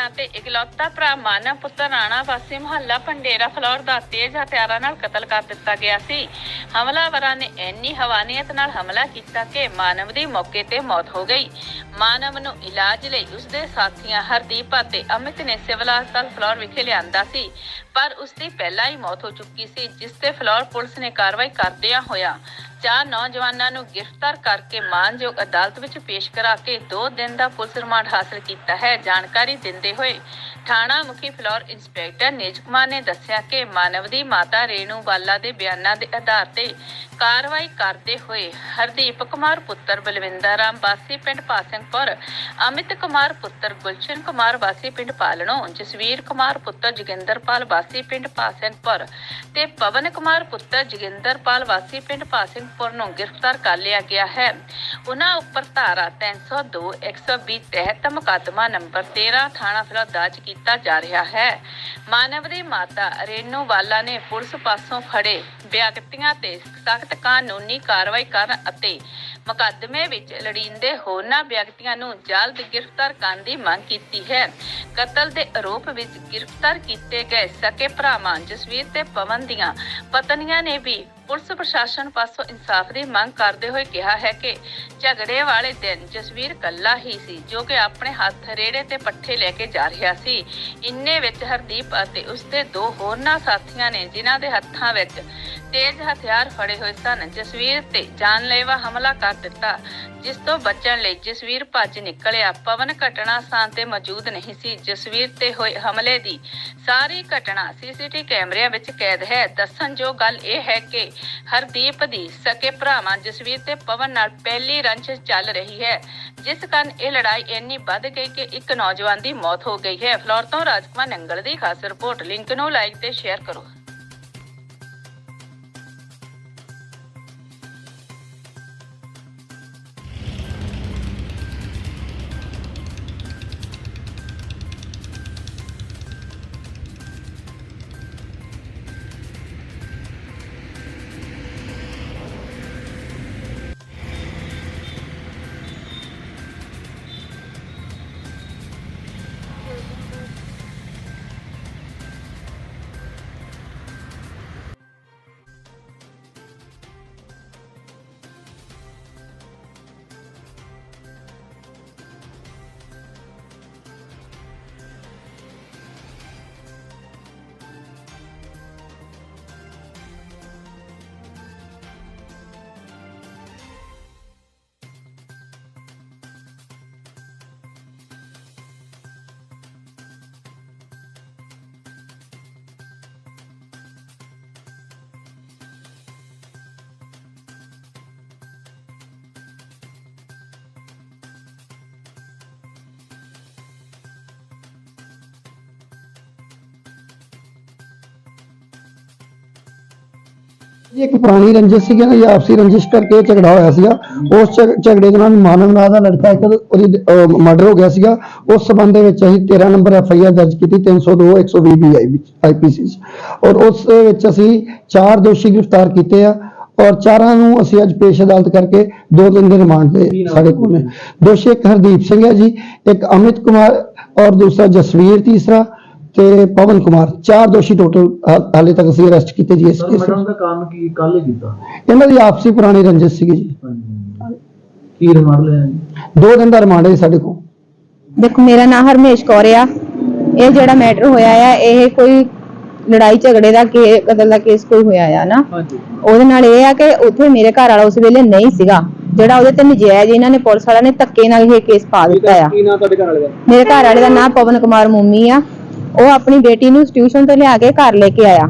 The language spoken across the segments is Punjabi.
ਭੈਣਾਂ ਤੇ ਇਕਲੌਤਾ ਭਰਾ ਮਾਨਵ ਪੁੱਤਰ ਰਾਣਾ ਵਾਸੀ ਮੁਹੱਲਾ ਪੰਡੇਰਾ ਫਲੌਰ ਦਾ ਤੇਜ਼ ਹਥਿਆਰਾਂ ਨਾਲ ਕਤਲ ਕਰ ਦਿੱਤਾ ਗਿਆ ਸੀ। ਹਮਲਾਵਰਾਂ ਨੇ ਇੰਨੀ ਹਵਾਨੀਅਤ ਨਾਲ ਹਮਲਾ ਕੀਤਾ ਕਿ ਮਾਨਵ ਦੀ ਮੌਕੇ ਤੇ ਮੌਤ ਹੋ ਗਈ। ਮਾਨਵ ਨੂੰ ਇਲਾਜ ਲਈ ਉਸਦੇ ਸਾਥੀਆਂ ਹਰਦੀਪ ਅਤੇ ਅਮਿਤ ਨੇ ਸਿਵਲ ਹਸਪਤਾਲ ਫਲੌਰ ਵਿਖੇ ਲਿਆਂਦਾ ਸੀ। ਪਰ ਉਸ ਦੀ ਪਹਿਲਾਂ ਹੀ ਮੌਤ ਹੋ ਚੁੱਕੀ ਸੀ, ਜਿਸ ਤੇ ਫਲੌਰ ਪੁਲਿਸ ਨੇ ਕਾਰਵਾਈ ਕਰਦਿਆਂ ਹੋਇਆ ਚਾਰ ਨੌਜਵਾਨਾਂ ਨੂੰ ਗ੍ਰਿਫਤਾਰ ਕਰਕੇ ਮਾਨਯੋਗ ਅਦਾਲਤ ਵਿੱਚ ਪੇਸ਼ ਕਰਾ ਕੇ 2 ਦਿਨ ਦਾ ਪੁਲਿਸ ਰਿਮਾਂਡ ਹਾਸਲ ਕੀਤਾ ਹੈ। ਜਾਣਕਾਰੀ ਦਿੰਦੇ ਹੋਏ ਥਾਣਾ ਮੁਖੀ ਫਲੋਰ ਇੰਸਪੈਕਟਰ ਨੇਜ ਕੁਮਾਰ ਨੇ ਦੱਸਿਆ ਕਿ ਮਾਨਵ ਦੀ ਮਾਤਾ ਰੇਣੂ ਬਾਲਾ ਦੇ ਬਿਆਨਾਂ ਦੇ ਆਧਾਰ ਤੇ ਕਾਰਵਾਈ ਕਰਦੇ ਹੋਏ ਹਰਦੀਪ ਕੁਮਾਰ, ਪੁੱਤਰ ਬਲਵਿੰਦਰ ਰਾਮ, ਵਾਸੀ ਪਿੰਡ ਪਾਸਿੰਗਪੁਰ, ਅਮਿਤ ਕੁਮਾਰ, ਪੁੱਤਰ ਗੁਲਸ਼ਨ ਕੁਮਾਰ, ਵਾਸੀ ਪਿੰਡ ਪਾਲਣੋ, ਜਸਵੀਰ ਕੁਮਾਰ, ਪੁੱਤਰ ਜੋਗਿੰਦਰਪਾਲ ਵਾਸੀ ਪਿੰਡ ਪਾਸਿੰਗਪੁਰ ਤੇ ਪਵਨ ਕੁਮਾਰ, ਪੁੱਤਰ ਜੋਗਿੰਦਰਪਾਲ ਵਾਸੀ ਪਿੰਡ ਪਾਸਿੰਗ ਪਾਸਿੰਗਪੁਰ ਨੂੰ ਗ੍ਰਿਫਤਾਰ ਕਰ ਲਿਆ ਗਿਆ ਹੈ। ਉਹਨਾਂ ਉੱਪਰ ਧਾਰਾ 302 120 ਤਹਿਤ ਮੁਕੱਦਮਾ ਨੰਬਰ 13 ਥਾਣਾ ਫਿਲੌਰ ਦਰਜ ਕੀਤਾ ਜਾ ਰਿਹਾ ਹੈ। ਮਾਨਵ ਦੀ ਮਾਤਾ ਰੇਨੂ ਵਾਲਾ ਨੇ ਪੁਲਿਸ ਪਾਸੋਂ ਫੜੇ ਵਿਅਕਤੀਆਂ ਤੇ ਸਖਤ ਕਾਨੂੰਨੀ ਕਾਰਵਾਈ ਕਰਨ ਅਤੇ ਮੁਕੱਦਮੇ ਵਿੱਚ ਲੜਿੰਦੇ ਹੋਰਨਾਂ ਵਿਅਕਤੀਆਂ ਨੂੰ ਜਲਦ ਗ੍ਰਿਫਤਾਰ ਕਰਨ ਦੀ ਮੰਗ ਕੀਤੀ ਹੈ। ਕਤਲ ਦੇ ਆਰੋਪ ਵਿੱਚ ਗ੍ਰਿਫਤਾਰ ਕੀਤੇ ਗਏ ਸਕੇ ਭਰਾਵਾਂ ਜਸਵੀਰ ਤੇ ਪਵਨ ਦੀਆਂ ਪਤਨੀਆਂ ਨੇ ਵੀ ਪੁਲਿਸ ਪ੍ਰਸ਼ਾਸਨ ਪਾਸੋਂ ਇਨਸਾਫ ਦੀ ਮੰਗ ਕਰਦੇ ਹੋਏ ਕਿਹਾ ਹੈ ਕਿ ਝਗੜੇ ਵਾਲੇ ਦਿਨ ਜਸਵੀਰ ਕੱਲਾ ਹੀ ਸੀ, ਜੋ ਕਿ ਆਪਣੇ ਹੱਥ ਰੇੜੇ ਤੇ ਪੱਠੇ ਲੈ ਕੇ ਜਾ ਰਿਹਾ ਸੀ। ਇੰਨੇ ਵਿੱਚ ਹਰਦੀਪ ਅਤੇ ਉਸਦੇ ਦੋ ਹੋਰਨਾਂ ਸਾਥੀਆਂ ਨੇ ਜਿਨ੍ਹਾਂ ਦੇ ਹੱਥਾਂ ਵਿੱਚ ਤੇਜ਼ ਹਥਿਆਰ ਫੜੇ ਹੋਏ ਸਨ। ਜਸਵੀਰ ਤੇ ਜਾਨਲੇਵਾ ਹਮਲਾ ਕਰ ਦਿੱਤਾ, ਜਿਸ ਤੋਂ ਬਚਣ ਲਈ ਜਸਵੀਰ ਭੱਜ ਨਿਕਲਿਆ। ਪਵਨ ਘਟਨਾ ਸਥਾਨ ਤੇ ਮੌਜੂਦ ਨਹੀਂ ਸੀ। ਜਸਵੀਰ ਤੇ ਹੋਏ ਹਮਲੇ ਦੀ ਸਾਰੀ ਘਟਨਾ ਸੀਸੀਟੀ ਕੈਮਰਿਆਂ ਵਿੱਚ ਕੈਦ ਹੈ। ਦੱਸਣਯੋਗ ਗੱਲ ਇਹ ਹੈ ਕਿ ਹਰਦੀਪ ਦੀ ਸਕੇ ਭਰਾਵਾਂ ਜਸਵੀਰ ਤੇ ਪਵਨ ਨਾਲ ਪਹਿਲੀ ਰੰਜਿਸ਼ ਚੱਲ ਰਹੀ ਹੈ, ਜਿਸ ਕਾਰਨ ਇਹ ਲੜਾਈ ਇੰਨੀ ਵੱਧ ਗਈ ਕਿ ਇੱਕ ਨੌਜਵਾਨ ਦੀ ਮੌਤ ਹੋ ਗਈ ਹੈ। ਫਲੋਰ ਤੋਂ ਰਾਜਕੁਮਾਰ ਨੰਗਲ ਦੀ ਖਾਸ ਰਿਪੋਰਟ। ਲਿੰਕ ਨੂੰ ਲਾਈਕ ਤੇ ਸ਼ੇਅਰ ਕਰੋ। ਇਹ ਇੱਕ ਪੁਰਾਣੀ ਰੰਜਿਸ਼ ਸੀਗੀ ਨਾ ਜਾਂ ਆਪਸੀ ਰੰਜਿਸ਼ ਕਰਕੇ ਇਹ ਝਗੜਾ ਹੋਇਆ ਸੀਗਾ। ਉਸ ਝਗ- ਝਗੜੇ ਦੌਰਾਨ ਮਾਨਵ ਨਾਂ ਦਾ ਲੜਕਾ ਇੱਕ ਉਹਦੀ ਮਰਡਰ ਹੋ ਗਿਆ ਸੀਗਾ। ਉਸ ਸਬੰਧ ਦੇ ਵਿੱਚ ਅਸੀਂ 13 ਨੰਬਰ ਐਫ ਆਈ ਆਰ ਦਰਜ ਕੀਤੀ 302 120 ਬੀ ਆਈ ਵਿੱਚ ਆਈਪੀਸੀ ਔਰ ਉਸ ਦੇ ਵਿੱਚ ਅਸੀਂ ਚਾਰ ਦੋਸ਼ੀ ਗ੍ਰਿਫਤਾਰ ਕੀਤੇ ਆ ਔਰ ਚਾਰਾਂ ਨੂੰ ਅਸੀਂ ਅੱਜ ਪੇਸ਼ ਅਦਾਲਤ ਕਰਕੇ ਦੋ ਦਿਨ ਦੇ ਰਿਮਾਂਡ ਤੇ ਸਾਡੇ ਕੋਲ ਨੇ। ਦੋਸ਼ੀ ਇੱਕ ਹਰਦੀਪ ਸਿੰਘ ਹੈ ਜੀ ਇੱਕ ਅਮਿਤ ਕੁਮਾਰ ਔਰ ਦੂਸਰਾ ਜਸਵੀਰ ਤੀਸਰਾ। ਤੇ ਪਵਨ ਕੁਮਾਰ ਚਾਰ ਦੋਸ਼ੀ ਟੋਟਲ ਹਾਲੇ ਤੱਕ ਅਸੀਂ ਅਰੈਸਟ ਕੀਤੇ ਜੀ ਇਸ ਸਰ ਕੇਸ ਮੈਡਮ ਦਾ ਕੰਮ ਕੀ ਕੱਲ ਹੀ ਕੀਤਾ? ਇਹਨਾਂ ਦੀ ਆਪਸੀ ਪੁਰਾਣੀ ਰੰਜਿਸ਼ ਸੀਗੀ ਜੀ। ਹਾਂਜੀ ਕੀ ਰਿਮਾਂਡ ਲਿਆ ਜੀ? ਦੋ ਦਿਨ ਦਾ ਰਿਮਾਂਡ ਹੈ ਜੀ ਸਾਡੇ ਕੋਲ। ਦੇਖੋ ਮੇਰਾ ਨਾਮ ਹਰਮੇਸ਼ ਕੌਰ ਆ। ਇਹ ਜਿਹੜਾ ਮੈਟਰ ਹੋਇਆ ਆ ਇਹ ਕੋਈ ਲੜਾਈ ਝਗੜੇ ਦਾ ਕੇ ਕਤਲ ਦਾ ਕੇਸ ਕੋਈ ਹੋਇਆ ਆ ਨਾ। ਹਾਂਜੀ। ਉਹਦੇ ਨਾਲ ਇਹ ਆ ਕਿ ਉੱਥੇ ਮੇਰੇ ਘਰ ਵਾਲਾ ਉਸ ਵੇਲੇ ਨਹੀਂ ਸੀਗਾ। ਜਿਹੜਾ ਉਹਦੇ ਤੇ ਨਜਾਇਜ਼ ਇਹਨਾਂ ਨੇ ਪੁਲਿਸ ਵਾਲਿਆਂ ਨੇ ਧੱਕੇ ਨਾਲ ਇਹ ਕੇਸ ਪਾ ਦਿੱਤਾ ਆ। ਕੀ ਨਾਮ ਤੁਹਾਡੇ ਘਰ ਵਾਲੇ ਦਾ? ਮੇਰੇ ਘਰ ਵਾਲੇ ਦਾ ਨਾਮ ਪਵਨ ਕੁਮਾਰ ਮੂਮੀ ਆ। ਉਹ ਆਪਣੀ ਬੇਟੀ ਨੂੰ ਟਿਊਸ਼ਨ ਤੋਂ ਲਿਆ ਕੇ ਘਰ ਲੈ ਕੇ ਆਇਆ।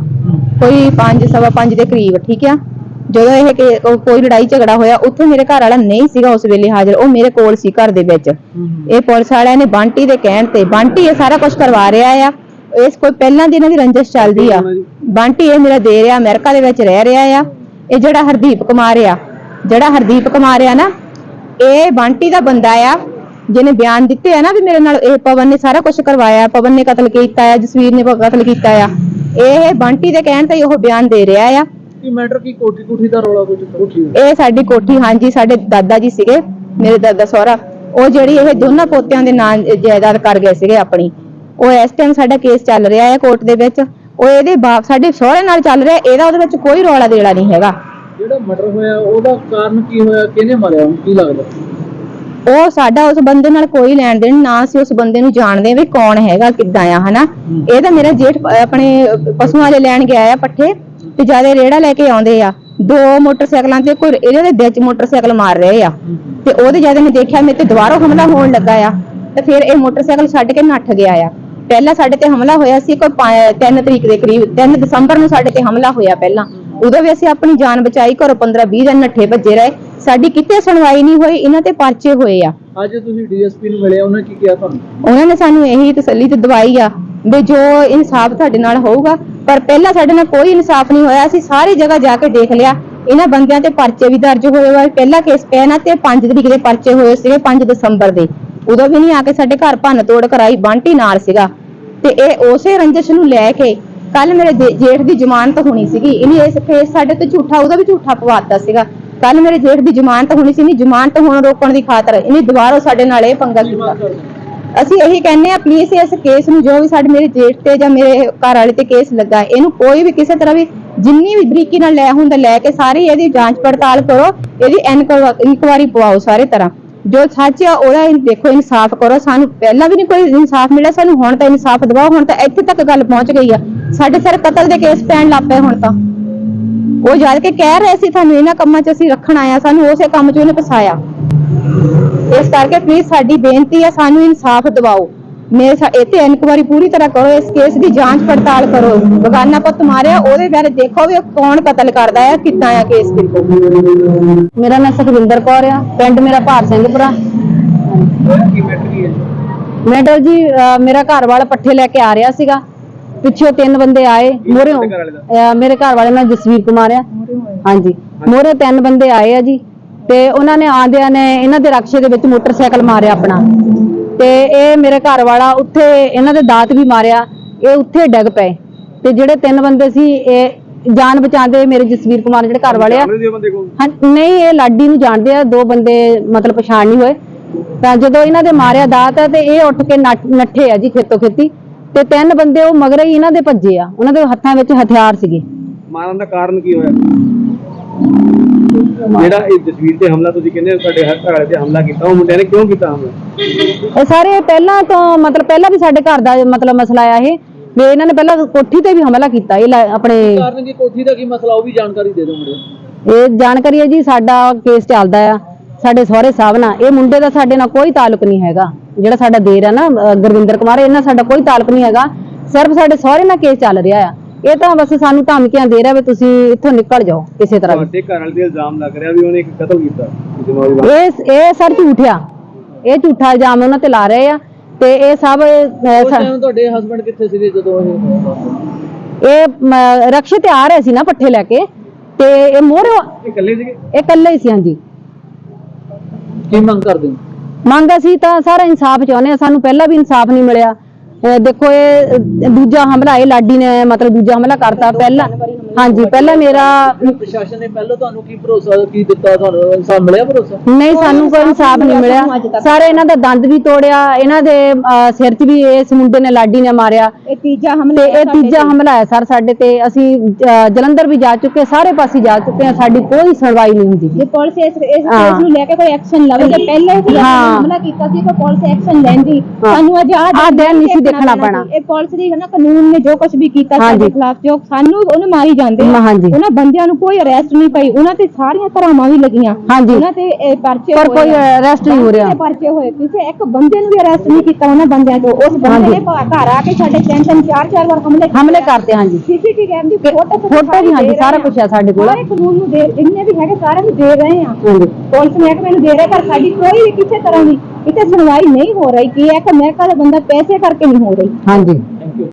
ਕੋਈ 5 ਸਵਾ 5 ਦੇ ਕਰੀਬ ਠੀਕ ਆ? ਜਦੋਂ ਇਹ ਕੇ- ਕੋ- ਕੋਈ ਲੜਾਈ ਝਗੜਾ ਹੋਇਆ ਉੱਥੇ ਮੇਰੇ ਘਰ ਵਾਲਾ ਨਹੀਂ ਸੀਗਾ ਉਸ ਵੇਲੇ ਹਾਜ਼ਰ ਉਹ ਮੇਰੇ ਕੋਲ ਸੀ ਘਰ ਦੇ ਵਿੱਚ। ਇਹ ਪੁਲਿਸ ਵਾਲਿਆਂ ਨੇ ਬੰਟੀ ਦੇ ਕਹਿਣ ਤੇ ਬੰਟੀ ਇਹ ਸਾਰਾ ਕੁਝ ਕਰਵਾ ਰਿਹਾ ਆ। ਇਸ ਕੋਈ ਪਹਿਲਾਂ ਦੀ ਇਹਨਾਂ ਦੀ ਰੰਜਿਸ਼ ਚੱਲਦੀ ਆ। ਬੰਟੀ ਇਹ ਮੇਰਾ ਦੇ ਰਿਹਾ ਅਮਰੀਕਾ ਦੇ ਵਿੱਚ ਰਹਿ ਰਿਹਾ ਆ। ਇਹ ਜਿਹੜਾ ਹਰਦੀਪ ਕੁਮਾਰ ਆ ਜਿਹੜਾ ਹਰਦੀਪ ਕੁਮਾਰ ਆ ਨਾ ਇਹ ਬੰਟੀ ਦਾ ਬੰਦਾ ਆ। ਜਿਹਨੇ ਬਿਆਨ ਦਿੱਤੇ ਆ ਨਾ ਵੀ ਮੇਰੇ ਨਾਲ ਇਹ ਪਵਨ ਨੇ ਸਾਰਾ ਕੁਝ ਕਰਵਾਇਆ ਪਵਨ ਨੇ ਕਤਲ ਕੀਤਾ ਆ ਜਸਵੀਰ ਨੇ ਕਤਲ ਕੀਤਾ ਆ। ਇਹ ਬੰਟੀ ਦੇ ਕਹਿਣ ਤੇ ਉਹ ਬਿਆਨ ਦੇ ਰਿਹਾ ਆ। ਕੀ ਮੈਟਰ ਕੀ ਕੋਠੀ ਕੋਠੀ ਦਾ ਰੌਲਾ ਕੁਝ ਕੋਠੀ ਇਹ ਸਾਡੀ ਕੋਠੀ ਹਾਂਜੀ ਸਾਡੇ ਦਾਦਾ ਜੀ ਸੀਗੇ ਮੇਰੇ ਦਾਦਾ ਸਹੁਰਾ। ਉਹ ਜਿਹੜੀ ਇਹ ਦੋਨਾਂ ਪੋਤਿਆਂ ਦੇ ਨਾਂ ਜਾਇਦਾਦ ਕਰ ਗਏ ਸੀਗੇ ਆਪਣੀ। ਉਹ ਇਸ ਟਾਈਮ ਸਾਡਾ ਕੇਸ ਚੱਲ ਰਿਹਾ ਹੈ ਕੋਰਟ ਦੇ ਵਿੱਚ। ਉਹ ਇਹਦੇ ਬਾਪ ਸਾਡੇ ਸਹੁਰੇ ਨਾਲ ਚੱਲ ਰਿਹਾ ਇਹਦਾ ਉਹਦੇ ਵਿੱਚ ਕੋਈ ਰੌਲਾ ਦੇਲਾ ਨਹੀਂ ਹੈਗਾ। ਜਿਹੜਾ ਮਰਡਰ ਹੋਇਆ ਉਹਦਾ ਕਾਰਨ ਕੀ ਹੋਇਆ? ਕਿਹਨੇ ਮਾਰਿਆ? ਕੀ ਲੱਗਦਾ? ਉਹ ਸਾਡਾ ਉਸ ਬੰਦੇ ਨਾਲ ਕੋਈ ਲੈਣ ਦੇਣ ਨਾ ਅਸੀਂ ਉਸ ਬੰਦੇ ਨੂੰ ਜਾਣਦੇ ਵੀ ਕੌਣ ਹੈਗਾ ਕਿੱਦਾਂ ਆ ਹਨਾ? ਇਹ ਤਾਂ ਮੇਰਾ ਜੇਠ ਆਪਣੇ ਪਸ਼ੂਆਂ ਵਾਲੇ ਲੈਣ ਗਿਆ ਆ ਪੱਠੇ ਤੇ ਜ਼ਿਆਦਾ ਰੇੜਾ ਲੈ ਕੇ ਆਉਂਦੇ ਆ। ਦੋ ਮੋਟਰਸਾਈਕਲਾਂ ਤੇ ਕੋਈ ਇਹਦੇ ਦੇ ਵਿੱਚ ਮੋਟਰਸਾਈਕਲ ਮਾਰ ਰਹੇ ਆ। ਤੇ ਉਹਦੇ ਜ਼ਿਆਦਾ ਮੈਂ ਦੇਖਿਆ ਮੇਰੇ ਤੇ ਦੁਬਾਰਾ ਹਮਲਾ ਹੋਣ ਲੱਗਾ ਆ। ਤੇ ਫਿਰ ਇਹ ਮੋਟਰਸਾਈਕਲ ਛੱਡ ਕੇ ਨੱਠ ਗਿਆ ਆ। ਪਹਿਲਾਂ ਸਾਡੇ ਤੇ ਹਮਲਾ ਹੋਇਆ ਸੀ ਕੋਈ 3 ਤਰੀਕ ਦੇ ਕਰੀਬ 3 ਦਸੰਬਰ ਨੂੰ ਸਾਡੇ ਤੇ ਹਮਲਾ ਹੋਇਆ ਪਹਿਲਾਂ। ਉਦੋਂ ਵੀ ਅਸੀਂ ਆਪਣੀ ਜਾਨ ਬਚਾਈ ਘਰੋਂ 15 20 ਦਿਨ ਨੱਠੇ ਭੱਜੇ ਰਹੇ। ਸਾਡੀ ਕਿਤੇ ਸੁਣਵਾਈ ਨਹੀਂ ਹੋਈ ਇਹਨਾਂ ਤੇ ਪਰਚੇ ਹੋਏ ਆ। ਅੱਜ ਤੁਸੀਂ ਡੀਐਸਪੀ ਨੂੰ ਮਿਲੇ ਉਹਨੇ ਕੀ ਕਿਹਾ ਤੁਹਾਨੂੰ? ਉਹਨਾਂ ਨੇ ਸਾਨੂੰ ਇਹੀ ਤਸੱਲੀ ਤੇ ਦਵਾਈ ਆ ਵੀ ਜੋ ਇਨਸਾਫ ਤੁਹਾਡੇ ਨਾਲ ਹੋਊਗਾ ਪਰ ਪਹਿਲਾਂ ਸਾਡੇ ਨਾਲ ਕੋਈ ਇਨਸਾਫ ਨਹੀਂ ਹੋਇਆ ਅਸੀਂ ਸਾਰੀ ਜਗ੍ਹਾ ਜਾ ਕੇ ਦੇਖ ਲਿਆ। ਇਹਨਾਂ ਬੰਦਿਆਂ ਤੇ ਪਰਚੇ ਵੀ ਦਰਜ ਹੋਏ ਹੋਏ ਪਹਿਲਾ ਕੇਸ ਪਿਆ ਨਾ ਤੇ 5 ਤਰੀਕ ਦੇ ਪਰਚੇ ਹੋਏ ਸੀਗੇ 5 ਦਸੰਬਰ ਦੇ। ਉਦੋਂ ਵੀ ਨਹੀਂ ਆ ਕੇ ਸਾਡੇ ਘਰ ਭੰਨ ਤੋੜ ਕਰਾਈ ਬੰਟੀ ਨਾਲ ਸੀਗਾ। ਤੇ ਇਹ ਉਸੇ ਰੰਜਿਸ਼ ਨੂੰ ਲੈ ਕੇ ਕੱਲ ਮੇਰੇ ਜੇ- ਜੇਠ ਦੀ ਜ਼ਮਾਨਤ ਹੋਣੀ ਸੀਗੀ। ਇਹਨੇ ਇਸ ਕੇਸ ਸਾਡੇ ਤੇ ਝੂਠਾ, ਉਹਦਾ ਵੀ ਝੂਠਾ ਪਵਾਤਾ ਸੀਗਾ। ਕੱਲ ਮੇਰੇ ਜੇਠ ਦੀ ਜ਼ਮਾਨਤ ਹੋਣੀ ਸੀ ਨਹੀਂ ਜ਼ਮਾਨਤ ਹੋਣ ਰੋਕਣ ਦੀ ਖਾਤਰ ਇਹਨੇ ਦੁਬਾਰਾ ਸਾਡੇ ਨਾਲ ਇਹ ਪੰਗਾ ਕੀਤਾ। ਅਸੀਂ ਇਹੀ ਕਹਿੰਦੇ ਆ ਪਲੀਜ਼ ਇਸ ਕੇਸ ਨੂੰ ਜੋ ਵੀ ਸਾਡੇ ਮੇਰੇ ਜੇਠ ਤੇ ਜਾਂ ਮੇਰੇ ਘਰ ਵਾਲੇ ਤੇ ਕੇਸ ਲੱਗਾ, ਇਹਨੂੰ ਕੋਈ ਵੀ ਕਿਸੇ ਤਰ੍ਹਾਂ ਵੀ ਜਿੰਨੀ ਵੀ ਬਰੀਕੀ ਨਾਲ ਲੈ ਹੁੰਦਾ ਲੈ ਕੇ ਸਾਰੀ ਇਹਦੀ ਜਾਂਚ ਪੜਤਾਲ ਕਰੋ, ਇਹਦੀ ਇਨਕੁਆਇਰੀ ਪਵਾਓ ਸਾਰੇ ਤਰ੍ਹਾਂ। ਜੋ ਸੱਚ ਆ ਉਹਦਾ ਇਨ- ਦੇਖੋ ਇਨਸਾਫ ਕਰੋ। ਸਾਨੂੰ ਪਹਿਲਾਂ ਵੀ ਨਹੀਂ ਕੋਈ ਇਨਸਾਫ ਮਿਲਿਆ, ਸਾਨੂੰ ਹੁਣ ਤਾਂ ਇਨਸਾਫ ਦਿਵਾਓ। ਹੁਣ ਤਾਂ ਇੱਥੇ ਤੱਕ ਗੱਲ ਪਹੁੰਚ ਗਈ ਆ। ਸਾਡੇ ਸਿਰ ਕਤਲ ਦੇ ਕੇਸ ਪੈਣ ਲੱਗ ਪਏ ਹੁਣ ਤਾਂ। ਉਹ ਜਦ ਕੇ ਕਹਿ ਰਹੇ ਸੀ, ਤੁਹਾਨੂੰ ਇਹਨਾਂ ਕੰਮਾਂ 'ਚ ਅਸੀਂ ਰੱਖਣ ਆਇਆ ਸਾਨੂੰ ਉਸੇ ਕੰਮ 'ਚ ਉਹਨੇ ਫਸਾਇਆ। ਇਸ ਕਰਕੇ ਪਲੀਜ਼ ਸਾਡੀ ਬੇਨਤੀ ਆ, ਸਾਨੂੰ ਇਨਸਾਫ ਦਿਵਾਓ। ਮੇਰੇ ਸਾ- ਇਹ ਤੇ ਇਨਕੁਆਰੀ ਪੂਰੀ ਤਰ੍ਹਾਂ ਕਰੋ ਇਸ ਕੇਸ ਦੀ ਜਾਂਚ ਪੜਤਾਲ ਕਰੋ। ਬਗਾਨਾ ਪੁੱਤ ਮਾਰਿਆ ਉਹਦੇ ਬਾਰੇ ਦੇਖੋ ਵੀ ਉਹ ਕੌਣ ਕਤਲ ਕਰਦਾ ਹੈ ਕਿੱਦਾਂ ਆ ਕੇਸ ਦੇਖੋ ਮੇਰਾ ਨਾਮ ਸੁਖਵਿੰਦਰ ਕੌਰ ਆ ਪਿੰਡ ਮੇਰਾ ਭਾਰ ਸਿੰਘਪੁਰਾ। ਮੈਟਰ ਮੈਡਲ ਜੀ ਅਹ ਮੇਰਾ ਘਰ ਵਾਲਾ ਪੱਠੇ ਲੈ ਕੇ ਆ ਰਿਹਾ ਸੀਗਾ। ਪਿੱਛੋਂ ਤਿੰਨ ਬੰਦੇ ਆਏ ਮੋਰੇ ਮੇਰੇ ਘਰ ਵਾਲੇ ਨਾਲ ਜਸਵੀਰ ਕੁਮਾਰ ਆ। ਹਾਂਜੀ ਮੋਰੇ ਤਿੰਨ ਬੰਦੇ ਆਏ ਆ ਜੀ ਤੇ ਉਹਨਾਂ ਨੇ ਆਂਦਿਆਂ ਨੇ ਇਹਨਾਂ ਦੇ ਰਕਸ਼ੇ ਦੇ ਵਿੱਚ ਮੋਟਰਸਾਈਕਲ ਮਾਰਿਆ ਆਪਣਾ। ਤੇ ਇਹ ਮੇਰੇ ਘਰ ਵਾਲਾ ਉੱਥੇ ਇਹਨਾਂ ਦੇ ਦਾਤ ਵੀ ਮਾਰਿਆ ਇਹ ਉੱਥੇ ਡਿੱਗ ਪਏ। ਤੇ ਜਿਹੜੇ ਤਿੰਨ ਬੰਦੇ ਸੀ ਇਹ ਜਾਨ ਬਚਾਉਂਦੇ ਮੇਰੇ ਜਸਵੀਰ ਕੁਮਾਰ ਜਿਹੜੇ ਘਰ ਵਾਲੇ ਆ। ਹਾਂ ਨਹੀਂ ਇਹ ਲਾਡੀ ਨੂੰ ਜਾਣਦੇ ਆ ਦੋ ਬੰਦੇ ਮਤਲਬ ਪਛਾਣ ਨਹੀਂ ਹੋਏ। ਤਾਂ ਜਦੋਂ ਇਹਨਾਂ ਦੇ ਮਾਰਿਆ ਦਾਤ ਤੇ ਇਹ ਉੱਠ ਕੇ ਨੱਠ- ਨੱਠੇ ਆ ਜੀ ਖੇਤੋਂ ਖੇਤੀ। ਤੇ ਤਿੰਨ ਬੰਦੇ ਉਹ ਮਗਰ ਹੀ ਇਹਨਾਂ ਦੇ ਭੱਜੇ ਆ ਉਹਨਾਂ ਦੇ ਹੱਥਾਂ ਵਿੱਚ ਹਥਿਆਰ ਸੀਗੇ। ਮਾਰਨ ਦਾ ਕਾਰਨ ਕੀ ਹੋਇਆ? ਜਿਹੜਾ ਇਹ ਜਸਵੀਰ ਤੇ ਹਮਲਾ ਤੁਸੀਂ ਕਹਿੰਦੇ ਹੋ ਤੁਹਾਡੇ ਹਰ ਘਰ ਵਾਲੇ ਤੇ ਹਮਲਾ ਕੀਤਾ ਉਹ ਮੁੰਡਿਆਂ ਨੇ ਕਿਉਂ ਕੀਤਾ ਹਮਲਾ? ਇਹ ਸਾਰੇ ਪਹਿਲਾਂ ਤੋਂ ਮਤਲਬ ਪਹਿਲਾਂ ਵੀ ਸਾਡੇ ਘਰ ਦਾ ਮਤਲਬ ਮਸਲਾ ਆ ਇਹ ਵੀ ਇਹਨਾਂ ਨੇ ਪਹਿਲਾਂ ਕੋਠੀ ਤੇ ਵੀ ਹਮਲਾ ਕੀਤਾ ਇਹ ਲੈ- ਆਪਣੇ ਕਾਰਨ ਕੀ? ਕੋਠੀ ਦਾ ਕੀ ਮਸਲਾ? ਉਹ ਵੀ ਜਾਣਕਾਰੀ ਦੇ ਦਿਓ ਮੁੰਡੇ ਇਹ ਜਾਣਕਾਰੀ ਹੈ ਜੀ ਸਾਡਾ ਕੇਸ ਚੱਲਦਾ ਆ ਸਾਡੇ ਸਹੁਰੇ ਸਾਹਿਬ ਨਾਲ ਇਹ ਮੁੰਡੇ ਦਾ ਸਾਡੇ ਨਾਲ ਕੋਈ ਤਾਲੁਕ ਨਹੀਂ ਹੈਗਾ। ਜਿਹੜਾ ਸਾਡਾ ਦੇਰ ਆ ਨਾ ਅਹ ਗੁਰਵਿੰਦਰ ਕੁਮਾਰ ਇਹਨਾਂ ਸਾਡਾ ਕੋਈ ਤਾਲੁਕ ਨਹੀਂ ਹੈਗਾ। ਸਿਰਫ ਸਾਡੇ ਸਹੁਰੇ ਨਾਲ ਕੇਸ ਚੱਲ ਰਿਹਾ ਆ। ਇਹ ਤਾਂ ਬਸ ਸਾਨੂੰ ਧਮਕੀਆਂ ਦੇ ਰਿਹਾ ਵੀ ਤੁਸੀਂ ਇੱਥੋਂ ਨਿਕਲ ਜਾਓ ਕਿਸੇ ਤਰ੍ਹਾਂ ਵੀ। ਤੁਹਾਡੇ ਘਰ ਵਾਲੇ ਤੇ ਇਲਜ਼ਾਮ ਲੱਗ ਰਿਹਾ ਵੀ ਉਹਨੇ ਇੱਕ ਕਤਲ ਕੀਤਾ ਕਿਸੇ ਨੌਜਵਾਨ ਇਹ ਇਹ ਸਰ ਝੂਠ ਆ। ਇਹ ਝੂਠਾ ਇਲਜ਼ਾਮ ਉਹਨਾਂ ਤੇ ਲਾ ਰਹੇ ਆ ਤੇ ਇਹ ਸਭ ਅਹ, ਉਸ ਸਾ- ਟਾਈਮ ਤੁਹਾਡੇ ਹਸਬੰਡ ਕਿੱਥੇ ਸੀਗੇ ਜਦੋਂ ਇਹ ਇਹ ਮ, ਰਕਸ਼ੇ ਤੇ ਆ ਰਹੇ ਸੀ ਨਾ ਪੱਠੇ ਲੈ ਕੇ ਤੇ ਇਹ ਮੋਰੇ ਇਹ ਇਕੱਲੇ ਸੀਗੇ? ਇਹ ਇਕੱਲੇ ਹੀ ਸੀ ਹਾਂਜੀ। ਕੀ ਮੰਗ ਕਰਦੇ ਹੋ? ਮੰਗ ਅਸੀਂ ਤਾਂ ਸਾਰਾ ਇਨਸਾਫ ਚਾਹੁੰਦੇ ਆ। ਸਾਨੂੰ ਪਹਿਲਾਂ ਵੀ ਇਨਸਾਫ ਨਹੀਂ ਮਿਲਿਆ। ਦੇਖੋ ਇਹ ਦੂਜਾ ਹਮਲਾ ਇਹ ਲਾਡੀ ਨੇ ਮਤਲਬ ਦੂਜਾ ਹਮਲਾ ਕਰਤਾ ਪਹਿਲਾਂ। ਹਾਂਜੀ ਪਹਿਲਾਂ ਮੇਰਾ ਪ੍ਰਸ਼ਾਸਨ ਨੇ ਪਹਿਲਾਂ ਤੁਹਾਨੂੰ ਕੀ ਭਰੋਸਾ ਕੀ ਦਿੱਤਾ ਤੁਹਾਨੂੰ ਇਨਸਾਫ ਮਿਲਿਆ ਭਰੋਸਾ ਨਹੀਂ ਸਾਨੂੰ ਕੋਈ ਇਨਸਾਫ ਨਹੀਂ ਮਿਲਿਆ ਸਾਰੇ ਇਹਨਾਂ ਦਾ ਦੰਦ ਵੀ ਤੋੜਿਆ ਇਹਨਾਂ ਦੇ ਅਹ, ਸਿਰ 'ਚ ਵੀ ਇਸ ਮੁੰਡੇ ਨੇ ਲਾਡੀ ਨੇ ਮਾਰਿਆ ਇਹ ਤੀਜਾ ਤੇ ਹਮਲਾ ਇਹ ਤੀਜਾ ਹਮਲਾ ਹੈ ਸਰ ਸਾਡੇ ਤੇ ਅਸੀਂ ਅਹ, ਜਲੰਧਰ ਵੀ ਜਾ ਚੁੱਕੇ ਸਾਰੇ ਪਾਸੇ ਜਾ ਚੁੱਕੇ ਹਾਂ ਸਾਡੀ ਕੋਈ ਸੁਣਵਾਈ ਨਹੀਂ ਹੁੰਦੀ ਜੇ ਪੁਲਿਸ ਇਸ ਇਸ ਹਾਂ। ਨੂੰ ਲੈ ਕੇ ਕੋਈ ਐਕਸ਼ਨ ਲਵੇ ਜੇ ਪਹਿਲੇ ਹੀ ਹਾਂ। ਹਮਲਾ ਕੀਤਾ ਸੀ ਕੋਈ ਪੁਲਿਸ ਐਕਸ਼ਨ ਲੈਂਦੀ ਹਾਂ। ਸਾਨੂੰ ਆਜ਼ਾਦ ਆਹ ਦਿਨ ਨਹੀਂ ਸੀ ਦੇਖਣਾ ਪੈਣਾ। ਇਹ ਪੁਲਿਸ ਦੀ ਹੈ ਨਾ ਕਾਨੂੰਨ ਨੇ ਜੋ ਕੁਝ ਵੀ ਕੀਤਾ ਸਾਡੇ ਹਾਂਜੀ। ਖਿਲਾਫ ਜੋ ਸਾਨੂੰ ਉਹਨੂੰ ਮਾਰੀ ਜਾਂਦੇ ਆ। ਹਾਂਜੀ। ਉਹਨਾਂ ਬੰਦਿਆਂ ਨੂੰ ਕੋਈ ਅਰੈਸਟ ਨਹੀਂ ਪਈ ਉਹਨਾਂ ਤੇ ਸਾਰੀਆਂ ਧਰਾਵਾਂ ਵੀ ਲੱਗੀਆਂ ਹਾਂਜੀ। ਉਹਨਾਂ ਤੇ ਇਹ ਪਰਚੇ ਪਰ ਹੋਏ ਕੋਈ ਆ। arrest ਨਹੀਂ ਹੋ ਰਿਹਾ। ਦੇ ਪਰਚੇ ਹੋਏ ਕਿਸੇ ਇੱਕ ਬੰਦੇ ਨੂੰ ਵੀ ਅਰੈਸਟ ਨਹੀਂ ਕੀਤਾ ਉਹਨਾਂ ਬੰਦਿਆਂ ਤੋਂ ਉਸ ਬੰਦੇ ਹਾਂਜੀ। ਨੇ ਘਰ ਘਰ ਆ ਕੇ ਸਾਡੇ ਤਿੰਨ ਤਿੰਨ ਚਾਰ ਚਾਰ ਵਾਰ ਹਮਲੇ ਹਮਲੇ ਕਰਤੇ ਹਾਂਜੀ ਸੀਸੀਟੀਵੀ ਕੈਮ ਦੀ ਫੋਟੋ ਫੋਟੋ ਵੀ ਹਾਂਜੀ ਸਾਰਾ ਕੁਝ ਹੈ ਸਾਡੇ ਕੋਲ ਸਾਰੇ ਕਾਨੂੰਨ ਨੂੰ ਦੇ ਜਿੰਨੇ ਵੀ ਹੈਗੇ ਸਾਰਿਆਂ ਨੂੰ ਦੇ ਰਹੇ ਆ ਹਾਂਜੀ ਪੁਲਿਸ ਮਹਿਕਮੇ ਨੂੰ ਦੇ ਰਹੇ ਪਰ ਸਾਡੀ ਕੋਈ ਵੀ ਕਿਸੇ ਤਰ੍ਹਾਂ ਦੀ ਕਿਤੇ ਸੁਣਵਾਈ ਨਹੀਂ ਹੋ ਰਹੀ ਕਿ ਇੱਕ ਅਮਰੀਕਾ ਦਾ ਬੰਦਾ ਪੈਸੇ ਕਰਕੇ ਨਹੀਂ ਹੋ ਰਹੀ ਹਾਂਜੀ